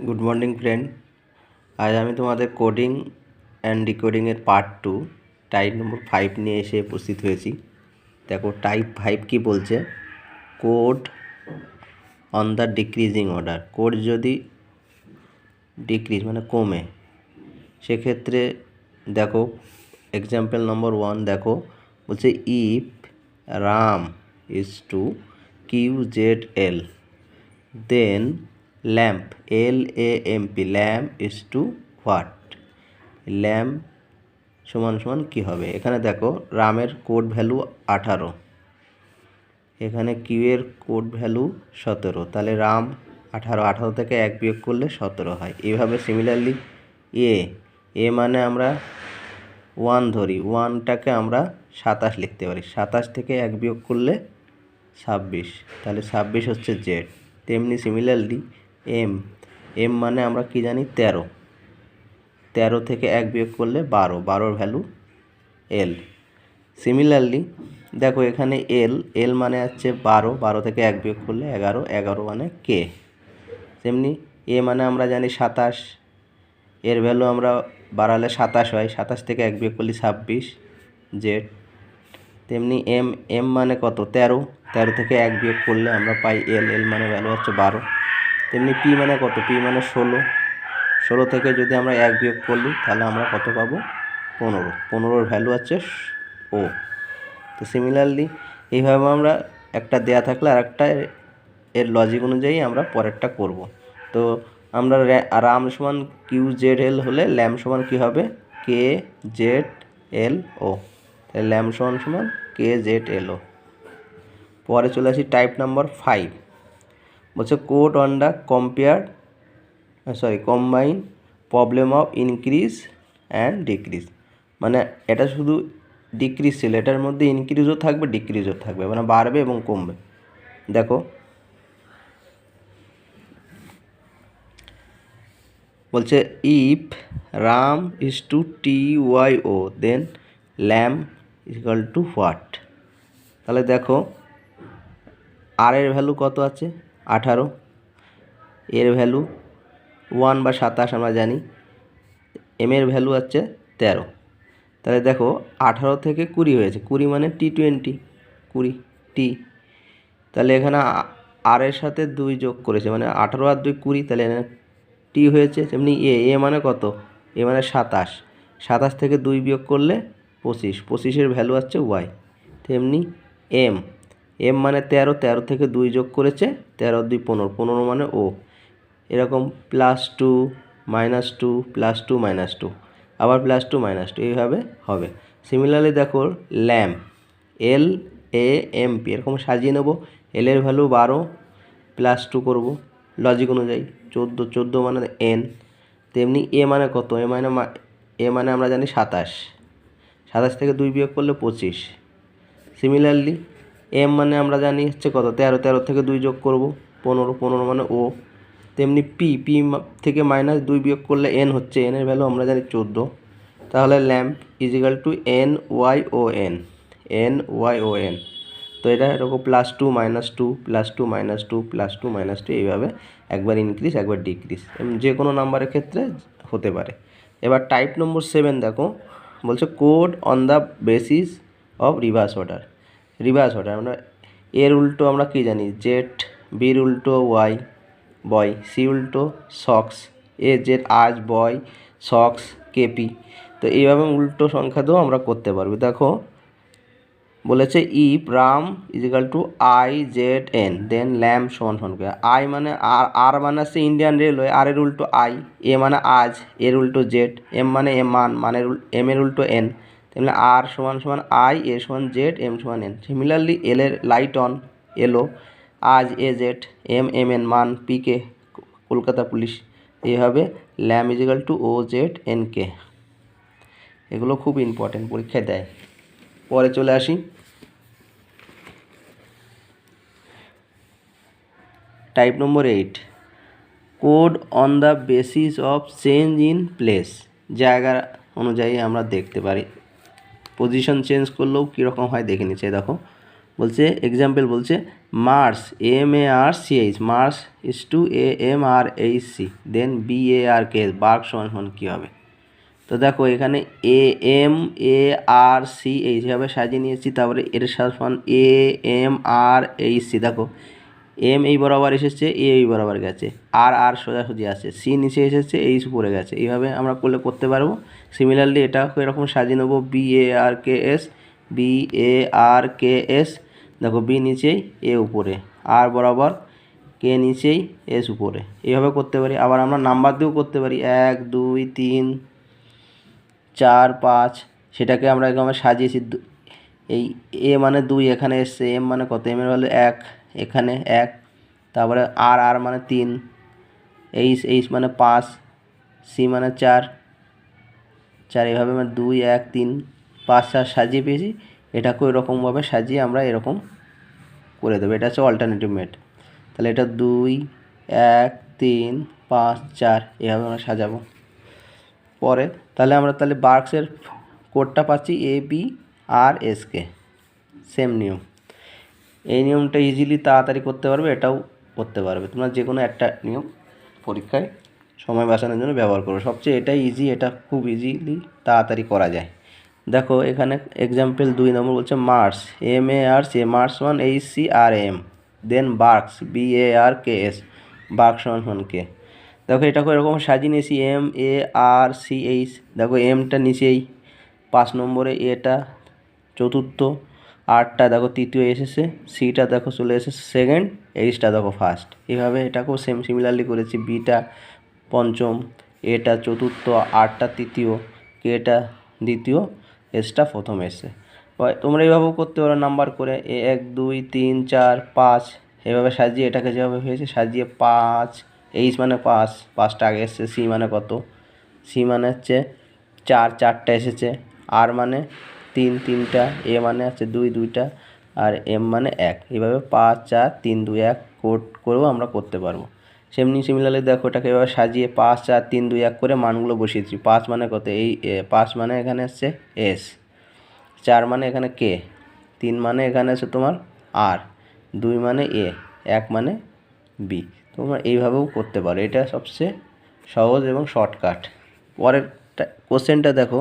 Good morning friend আজ আমি তোমাদের coding and ডিকোডিংয়ের part two type number five নিয়ে এসে উপস্থিত হয়েছি। দেখো টাইপ ফাইভ কি বলছে? Code on the decreasing order code যদি ডিক্রিজ মানে কমে, সেক্ষেত্রে দেখো এক্সাম্পল নম্বর ওয়ান দেখো, বলছে if Ram is to Q Z L then lamp, L A M P, lamp is to what? Lamp সমান সমান কী হবে? এখানে দেখো, রামের কোড ভ্যালু আঠারো। এখানে কিউ এর কোড ভ্যালু সতেরো। তাহলে রাম আঠারো আঠারো থেকে এক বিয়োগ করলে সতেরো হয়। এইভাবে সিমিলারলি এ এ মানে আমরা ওয়ান ধরি। ওয়ানটাকে আমরা সাতাশ লিখতে পারি। সাতাশ থেকে এক বিয়োগ করলে ছাব্বিশ। তাহলে ছাব্বিশ হচ্ছে জেড তেমনি সিমিলারলি এম। এম মানে আমরা কি জানি? তেরো। তেরো থেকে এক বিয়োগ করলে বারো। বারোর ভ্যালু এল। সিমিলারলি, দেখো এখানে এল এল মানে হচ্ছে বারো। বারো থেকে এক বিয়োগ করলে এগারো। এগারো মানে কে? তেমনি এ মানে আমরা জানি সাতাশ। এর ভ্যালু আমরা বাড়ালে সাতাশ হয়। সাতাশ থেকে এক বিয়োগ করলে ছাব্বিশ জেড। তেমনি এম এম মানে কত? তেরো। তেরো থেকে এক বিয়োগ করলে আমরা পাই এল। এল মানে ভ্যালু হচ্ছে বারো। তেমনি পি মানে কত? পি মানে ষোলো। ষোলো থেকে যদি আমরা এক বিয়োগ করলি, তাহলে আমরা কত পাবো? পনেরো। পনেরোর ভ্যালু হচ্ছে ও। তো সিমিলারলি এইভাবে আমরা একটা দেয়া থাকলে আর একটা এর লজিক অনুযায়ী আমরা পরেরটা করব। তো আমরা রাম সমান কিউ জেড এল হলে ল্যাম সমান কী হবে? কে জেড এল ও। ল্যাম সমান সমান কে জেড এল ও। পরে চলে আসি টাইপ নাম্বার ফাইভ বলছে code on the compare sorry combine problem of increase and decrease মানে এটা শুধু ডিক্রিজ ছিল, এটার মধ্যে ইনক্রিজও থাকবে ডিক্রিজও থাকবে মানে বাড়বে এবং কমবে। দেখো। বলছে if Ram is to T Y O then lamp equal to what তাহলে দেখো আর এর ভ্যালু কত আছে? আঠারো। এর ভ্যালু ওয়ান বা সাতাশ আমরা জানি। এম এর ভ্যালু হচ্ছে তেরো। তাহলে দেখো, আঠারো থেকে কুড়ি হয়েছে। কুড়ি মানে টি টোয়েন্টি, কুড়ি, টি। তাহলে এখানে আর এর সাথে দুই যোগ করেছে মানে আঠারো আর দুই কুড়ি, তাহলে এখানে টি হয়েছে তেমনি এ। এ মানে কত? এ মানে সাতাশ। সাতাশ থেকে দুই বিয়োগ করলে পঁচিশ। পঁচিশের ভ্যালু হচ্ছে ওয়াই। তেমনি এম। এম মানে তেরো তেরো থেকে দুই যোগ করেছে, তেরো, দুই, পনেরো পনেরো মানে ও। এরকম plus two minus two plus two minus two আবার প্লাস টু মাইনাস টু এইভাবে হবে। সিমিলারলি দেখো lamp L A M P এরকম সাজিয়ে নেব। এল এর ভ্যালু বারো প্লাস টু করব। লজিক অনুযায়ী, চোদ্দ চোদ্দ মানে এন তেমনি এ মানে কত? এ মানে এ মানে আমরা জানি সাতাশ। সাতাশ থেকে দুই বিয়োগ করলে পঁচিশ। সিমিলারলি এম মানে আমরা জানি হচ্ছে কত? তেরো তেরো থেকে দুই যোগ করব, পনেরো পনেরো মানে ও। তেমনি পি পি থেকে মাইনাস দুই বিয়োগ করলে এন হচ্ছে এন এর ভ্যালু আমরা জানি চোদ্দ। তাহলে lamp is equal to N Y O N N Y O N তো এটা এরকম plus two minus two plus two minus two plus two minus two এইভাবে একবার ইনক্রিজ একবার ডিক্রিজ যে কোনো নাম্বারের ক্ষেত্রে হতে পারে। এবার টাইপ নম্বর সেভেন দেখো, বলছে code on the basis of reverse order reverse order আমরা এর উল্টো আমরা কী জানি? জেড বির উল্টো ওয়াই বয় সি উল্টো সক্স এ জেড আজ বয় সক্স কেপি তো এইভাবে উল্টো সংখ্যা দিয়েও আমরা করতে পারব। দেখো, বলেছে if Ram is equal to I Z N then lamp সমান সমান আই মানে আর আর মানে হচ্ছে ইন্ডিয়ান রেলওয়ে আর এর উল্টো আই এ মানে আজ এর উল্টো জেড এম মানে এম মান মানে এম এর উল্টো এন তেমনি আর সমান সমান আই এ সমান জেড এম সমান এন সিমিলারলি এল এর লাইট অন এলো আজ A Z M M N মান পি কে কলকাতা পুলিশ। এইভাবে lamp is equal to O Z N K এগুলো খুব ইম্পর্টেন্ট পরীক্ষায় দেয়। পরে চলে আসি। Type number eight code on the basis of change in place জায়গা অনুযায়ী আমরা দেখতে পারি। পজিশন চেঞ্জ করলেও কীরকম হয় দেখে নিচ্ছে দেখো। বলছে এক্সাম্পল বলছে Mars M A R C H Mars is to A M R H C then B A R K bark সমান সমান কী হবে? তো দেখো, এখানে A M A R C H এভাবে সাজিয়ে নিয়েছি, তারপরে এর সমান A M R H C দেখো। এম এই বরাবর এসেছে, এ এই বরাবর গেছে, আর আর সোজাসুজি আছে, সি নিচে এসেছে এইচ উপরে গেছে, এইভাবে আমরা করলে করতে পারব। সিমিলারলি এটাও এরকম সাজিয়ে নেব B A R K S B A R K S দেখো বি নিচেই এ উপরে আর বরাবর কে নিচেই এস উপরে, এইভাবে করতে পারি। আবার আমরা নাম্বার দিয়েও করতে পারি, এক, দুই, তিন, চার, পাঁচ, সেটাকে আমরা এখানে সাজিয়েছি এই এ মানে দুই, এখানে এসছে এম মানে কত? এম এর হলো এক। এখানে এক, তারপরে আর আর মানে তিন, এইচ এইচ মানে পাঁচ, সি মানে চার চার এভাবে মানে দুই, এক, তিন, পাঁচ, চার সাজিয়ে পেয়েছি। এটাকে ওইরকমভাবে সাজিয়ে আমরা এরকম করে দেবো। এটা হচ্ছে অল্টারনেটিভ মেট তাহলে এটা দুই, এক, তিন, পাঁচ, চার, এভাবে আমরা সাজাবো। পরে তাহলে আমরা তাহলে বার্কসের কোডটা পাচ্ছি A B R S K same নিয়ম। এই নিয়মটা ইজিলি তাড়াতাড়ি করতে পারবে, এটাও করতে পারবে। তোমরা যে কোনো একটা নিয়ম পরীক্ষায় সময় বাঁচানোর জন্য ব্যবহার করো। সবচেয়ে এটাই ইজি এটা খুব ইজিলি তাড়াতাড়ি করা যায়। দেখো, এখানে এক্সাম্পল দুই নম্বর বলছে Mars M A R C Mars one H C R M then Barks B A R K S Barks one one K দেখো এটাকে এরকম সাজিয়ে নিয়েছি M A R C H দেখো এমটা নিচেই, পাঁচ নম্বরে এটা চতুর্থ আটটা দেখো, তৃতীয় এসেছে, সিটা দেখো চলে এসেছে সেকেন্ড এইচটা দেখো ফার্স্ট এইভাবে এটাকেও সেম সিমিলারলি করেছি, বিটা পঞ্চম, এটা চতুর্থ, আটটা তৃতীয়, কেটা দ্বিতীয়, এসটা প্রথম এসছে। তোমরা এইভাবেও করতে পারো নাম্বার করে এক, দুই, তিন, চার, পাঁচ, এভাবে সাজিয়ে, এটাকে যেভাবে হয়েছে, সাজিয়ে পাঁচ, এইচ মানে পাঁচ, পাঁচটা আগে এসছে, সি মানে কত? সি মানে হচ্ছে চার, চারটা এসেছে, আর মানে তিন তিনটা, এ মানে হচ্ছে দুই দুইটা, আর এম মানে এক। এইভাবে পাঁচ, চার, তিন, দুই, এক কোড করেও আমরা করতে পারব। সেমনি সিমিলারলি দেখো এটাকে এবার সাজিয়ে পাঁচ, চার, তিন, দুই, এক করে মানগুলো বসিয়েছি পাঁচ মানে কত? এই পাঁচ মানে এখানে হচ্ছে এস। চার মানে এখানে কে? তিন মানে এখানে আছে তোমার আর। দুই মানে এ, এক মানে বি। তোমরা এইভাবেও করতে পারো। এটা সবচেয়ে সহজ এবং শর্টকাট। পরের কোশ্চেনটা দেখো।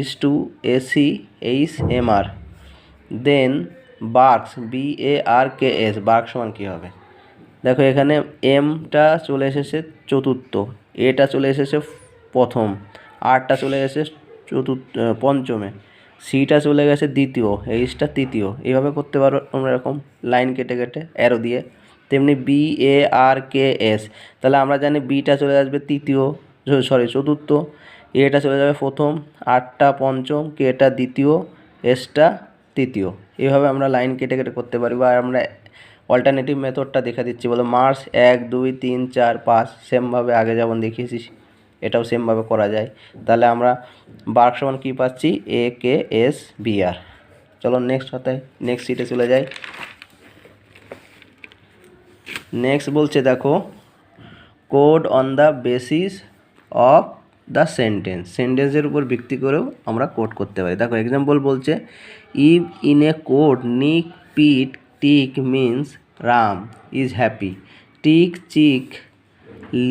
Is to AC H M R. Then Barks B A R K S bark সমান কী হবে? দেখো এখানে এমটা চলে এসেছে চতুর্থ এটা চলে এসেছে প্রথম আরটা চলে এসেছে চতুর্থ পঞ্চমে সিটা চলে গেছে দ্বিতীয় এইচটা তৃতীয়। এইভাবে করতে পারো তোমরা এরকম লাইন কেটে কেটে অ্যারো দিয়ে। তেমনি B A R K S তাহলে আমরা জানি বিটা চলে আসবে তৃতীয় সরি চতুর্থ এটা চলে যাবে প্রথম, আটটা পঞ্চম কেটা দ্বিতীয়, এসটা তৃতীয়। এইভাবে আমরা লাইন কেটে কেটে করতে পারি বা আমরা অল্টারনেটিভ মেথডটা দেখা দিচ্ছি। বলো মার্চ এক, দুই, তিন, চার, পাঁচ সেমভাবে আগে যেমন দেখিয়েছি এটাও সেমভাবে করা যায়। তাহলে আমরা বার্ক সমান কী পাচ্ছি? এ কে এস বি আর চলো নেক্সট হতে নেক্সট সিটে চলে যাই। নেক্সট বলছে দেখো code on the basis of the sentence. সেন্টেন্সের উপর ভিত্তি করেও আমরা কোড করতে পারি। দেখো এক্সাম্পল বলছে eve in a code nick pit tick means Ram is happy tick chick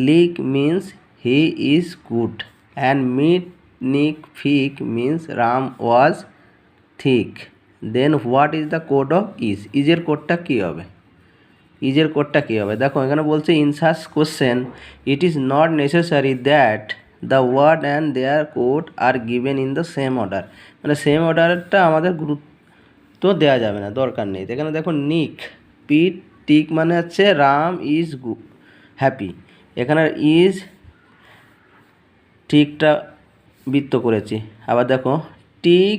lick means he is good and mit nick fick means Ram was thick then what is the code of is ইজের কোডটা কী হবে? ইজের কোডটা কী হবে? দেখো, এখানে বলছে in such question it is not necessary that the word and their code are given in the same order মানে সেম অর্ডারটা আমাদের গুরুত্ব দেওয়া যাবে না, দরকার নেই। এখানে দেখো নিক, পিট, টিক মানে হচ্ছে রাম ইজ গু হ্যাপি এখানে ইজ ঠিকটা বৃত্ত করেছি। আবার দেখো, টিক,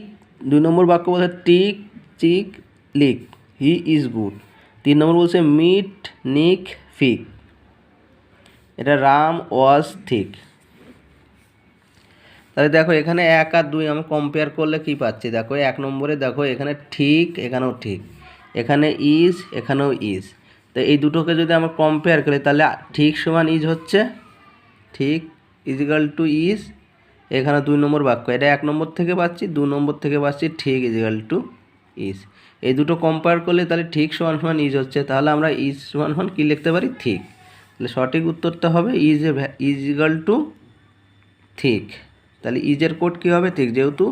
দুই নম্বর বাক্য বলছে tick, chick, lick. He is good তিন নম্বর বলছে মিট নিক ফিক এটা রাম ওয়াজ থিক তাহলে দেখো এখানে এক আর দুই, আমি কম্পেয়ার করলে কি পাচ্ছি? দেখো এক নম্বরে দেখো এখানে ঠিক, এখানেও ঠিক। এখানে ইজ এখানেও ইজ তো এই দুটোকে যদি আমরা কম্পেয়ার করি, তাহলে ঠিক সমান ইজ হচ্ছে, ঠিক ইজিক্যাল টু ইজ এখানে দুই নম্বর বাক্য। এটা এক নম্বর থেকে পাচ্ছি, দু নম্বর থেকে পাচ্ছি ঠিক ইজিক্যাল টু ইজ এই দুটো কম্পেয়ার করলে তাহলে ঠিক সমান সমান ইজ হচ্ছে। তাহলে আমরা ইজ সমান সমান কী লিখতে পারি? ঠিক। তাহলে সঠিক উত্তরটা হবে is a is equal to ঠিক। তাহলে ইজের কোড কী হবে? ঠিক যেহেতু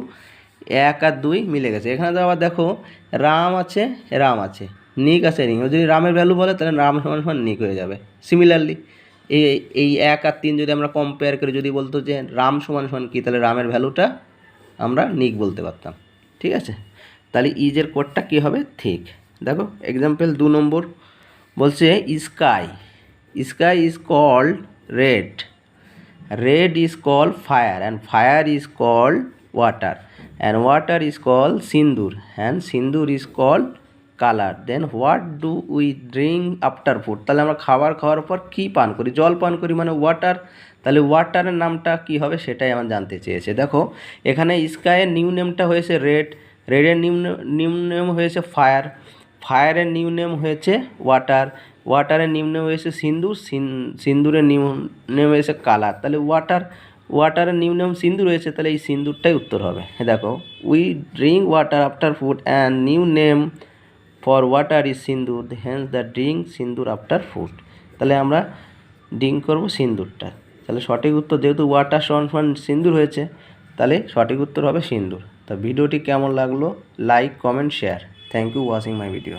এক আর দুই মিলে গেছে। এখানে তো আবার দেখো, রাম আছে রাম আছে, নিক আছে, নিক। যদি রামের ভ্যালু বলে, তাহলে রাম সমান সমান নিক হয়ে যাবে। সিমিলারলি এই এই এক আর তিন যদি আমরা কম্পেয়ার করে, যদি বলতো যে রাম সমান সমান কী, তাহলে রামের ভ্যালুটা আমরা নিক বলতে পারতাম। ঠিক আছে? তাহলে ইজের কোডটা কী হবে? ঠিক দেখো এক্সাম্পল দু নম্বর বলছে sky sky is called red red is called fire and fire is called water and water is called sindur and sindur is called color. Then what do we drink after food? তাহলে আমরা খাবার খাওয়ার পর কী পান করি? জল পান করি মানে ওয়াটার তাহলে ওয়াটারের নামটা কি হবে সেটাই আমার জানতে চেয়েছে। দেখো, এখানে স্কাইয়ের নিউ নেমটা হয়েছে রেড রেডের নিউ নিউ নেম হয়েছে ফায়ার ফায়ারের নিউ নেম হয়েছে ওয়াটার ওয়াটারের নিম্নে নেম হয়েছে সিন্দুর সিন- সিন্দুরের নেম হয়েছে কালার তাহলে ওয়াটার ওয়াটারের নিউ নেম সিন্দুর হয়েছে, তাহলে এই সিন্দুরটাই উত্তর হবে। দেখো we drink water after food and new name for water is sindoor hence the drink sindoor after food তাহলে আমরা ড্রিঙ্ক করব সিন্দুরটা। তাহলে সঠিক উত্তর, যেহেতু ওয়াটার সমান সিন্দুর হয়েছে, তাহলে সঠিক উত্তর হবে সিন্দুর। তা ভিডিওটি কেমন লাগল like comment share thank you watching my video